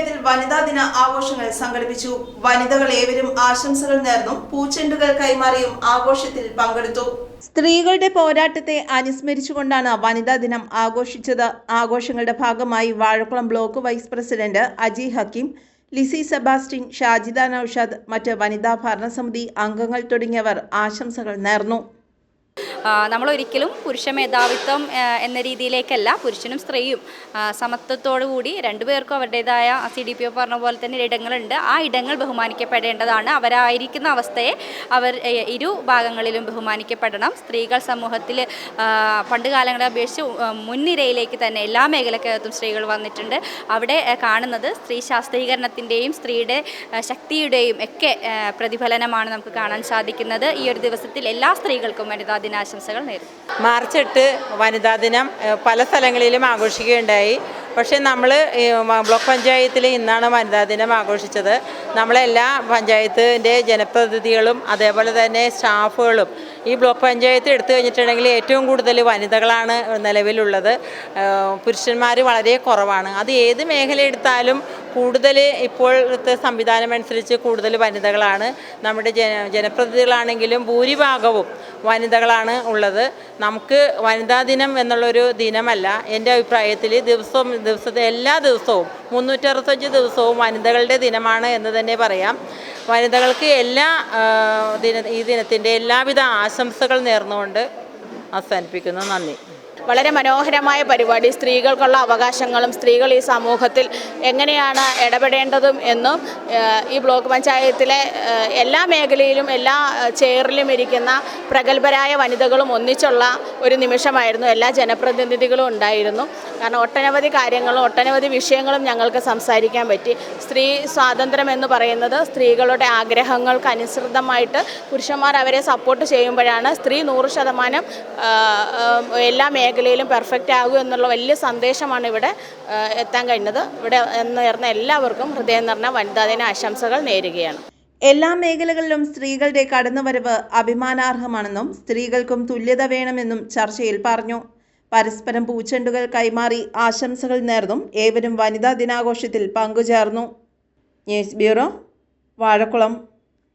പഞ്ചായത്തിൽ വനിതാ ദിന ആഘോഷങ്ങൾ സംഘടിപ്പിച്ചു. വനിതകൾ ഏവരും ആശംസകൾ നേർന്നും പൂച്ചെണ്ടുകൾ കൈമാറിയും ആഘോഷത്തിൽ പങ്കെടുത്തു. സ്ത്രീകളുടെ പോരാട്ടത്തെ അനുസ്മരിച്ചുകൊണ്ടാണ് വനിതാ ദിനം ആഘോഷിച്ചത്. ആഘോഷങ്ങളുടെ ഭാഗമായി Vazhakulam block vice president Aji Hakeem Lissy Sebastian Shajida Naushad മറ്റ് വനിതാ ഭരണസമിതി അംഗങ്ങൾ തുടങ്ങിയവർ ആശംസകൾ നേർന്നു. നമ്മളൊരിക്കലും പുരുഷ മേധാവിത്വം എന്ന രീതിയിലേക്കല്ല. പുരുഷനും സ്ത്രീയും സമത്വത്തോടു കൂടി രണ്ടുപേർക്കും അവരുടേതായ സി ഡി പി ഒ പറഞ്ഞ പോലെ തന്നെ ഇടങ്ങളുണ്ട്. ആ ഇടങ്ങൾ ബഹുമാനിക്കപ്പെടേണ്ടതാണ്. അവരായിരിക്കുന്ന അവസ്ഥയെ അവർ ഇരു ഭാഗങ്ങളിലും ബഹുമാനിക്കപ്പെടണം. സ്ത്രീകൾ സമൂഹത്തിൽ പണ്ട് കാലങ്ങളെ അപേക്ഷിച്ച് മുൻനിരയിലേക്ക് തന്നെ എല്ലാ മേഖലക്കകത്തും സ്ത്രീകൾ വന്നിട്ടുണ്ട്. അവിടെ കാണുന്നത് സ്ത്രീ ശാസ്ത്രീകരണത്തിന്റെയും സ്ത്രീയുടെ ശക്തിയുടെയും ഒക്കെ പ്രതിഫലനമാണ് നമുക്ക് കാണാൻ സാധിക്കുന്നത്. ഈ ഒരു ദിവസത്തിൽ എല്ലാ സ്ത്രീകൾക്കും വനിതാ ദിനാശംസകൾ നേരുന്നു. മാർച്ച് എട്ട് വനിതാ ദിനം പല സ്ഥലങ്ങളിലും ആഘോഷിക്കുകയുണ്ടായി. പക്ഷേ നമ്മൾ ബ്ലോക്ക് പഞ്ചായത്തിൽ ഇന്നാണ് വനിതാ ദിനം ആഘോഷിച്ചത്. നമ്മളെല്ലാ പഞ്ചായത്തിന്റെ ജനപ്രതിനിധികളും അതേപോലെ തന്നെ സ്റ്റാഫുകളും ഈ ബ്ലോക്ക് പഞ്ചായത്ത് എടുത്തു കഴിഞ്ഞിട്ടുണ്ടെങ്കിൽ ഏറ്റവും കൂടുതൽ വനിതകളാണ് നിലവിലുള്ളത്. പുരുഷന്മാർ വളരെ കുറവാണ്. അത് ഏത് മേഖല എടുത്താലും കൂടുതൽ ഇപ്പോഴത്തെ സംവിധാനം അനുസരിച്ച് കൂടുതൽ വനിതകളാണ്. നമ്മുടെ ജന ജനപ്രതിനിധികളാണെങ്കിലും ഭൂരിഭാഗവും വനിതകളാണ് ഉള്ളത്. നമുക്ക് വനിതാ ദിനം എന്നുള്ളൊരു ദിനമല്ല. എന്റെ അഭിപ്രായത്തിൽ ദിവസവും ദിവസത്തെ എല്ലാ ദിവസവും മുന്നൂറ്ററുപത്തഞ്ച് ദിവസവും വനിതകളുടെ ദിനമാണ് എന്ന് തന്നെ പറയാം. വനിതകൾക്ക് എല്ലാ ദിന ഈ ദിനത്തിന്റെ എല്ലാവിധ ആശംസകൾ നേർന്നുകൊണ്ട് അവസാനിപ്പിക്കുന്നു. നന്ദി. വളരെ മനോഹരമായ പരിപാടി. സ്ത്രീകൾക്കുള്ള അവകാശങ്ങളും സ്ത്രീകൾ ഈ സമൂഹത്തിൽ എങ്ങനെയാണ് ഇടപെടേണ്ടതും എന്നും ഈ ബ്ലോക്ക് പഞ്ചായത്തിലെ എല്ലാ മേഖലയിലും എല്ലാ ചെയറിലും ഇരിക്കുന്ന പ്രഗത്ഭരായ വനിതകളും ഒന്നിച്ചുള്ള ഒരു നിമിഷമായിരുന്നു. എല്ലാ ജനപ്രതിനിധികളും ഉണ്ടായിരുന്നു. കാരണം ഒട്ടനവധി കാര്യങ്ങളും ഒട്ടനവധി വിഷയങ്ങളും ഞങ്ങൾക്ക് സംസാരിക്കാൻ പറ്റി. സ്ത്രീ സ്വാതന്ത്ര്യം എന്ന് പറയുന്നത് സ്ത്രീകളുടെ ആഗ്രഹങ്ങൾക്ക് അനുസൃതമായിട്ട് പുരുഷന്മാർ അവരെ സപ്പോർട്ട് ചെയ്യുമ്പോഴാണ്. സ്ത്രീ നൂറ് ശതമാനം എല്ലാ മേഖല മേഖലയിലും പെർഫെക്റ്റ് ആകും എന്നുള്ള വലിയ സന്ദേശമാണ് ഇവിടെ എത്താൻ കഴിഞ്ഞത്. ഇവിടെ നേർന്ന എല്ലാവർക്കും ഹൃദയം നിറഞ്ഞ വനിതാ ദിന ആശംസകൾ നേരുകയാണ്. എല്ലാ മേഖലകളിലും സ്ത്രീകളുടെ കടന്നുവരവ് അഭിമാനാർഹമാണെന്നും സ്ത്രീകൾക്കും തുല്യത വേണമെന്നും ചർച്ചയിൽ പറഞ്ഞു. പരസ്പരം പൂച്ചെണ്ടുകൾ കൈമാറി ആശംസകൾ നേർന്നും ഏവരും വനിതാ ദിനാഘോഷത്തിൽ പങ്കുചേർന്നു. News bureau Vazhakulam.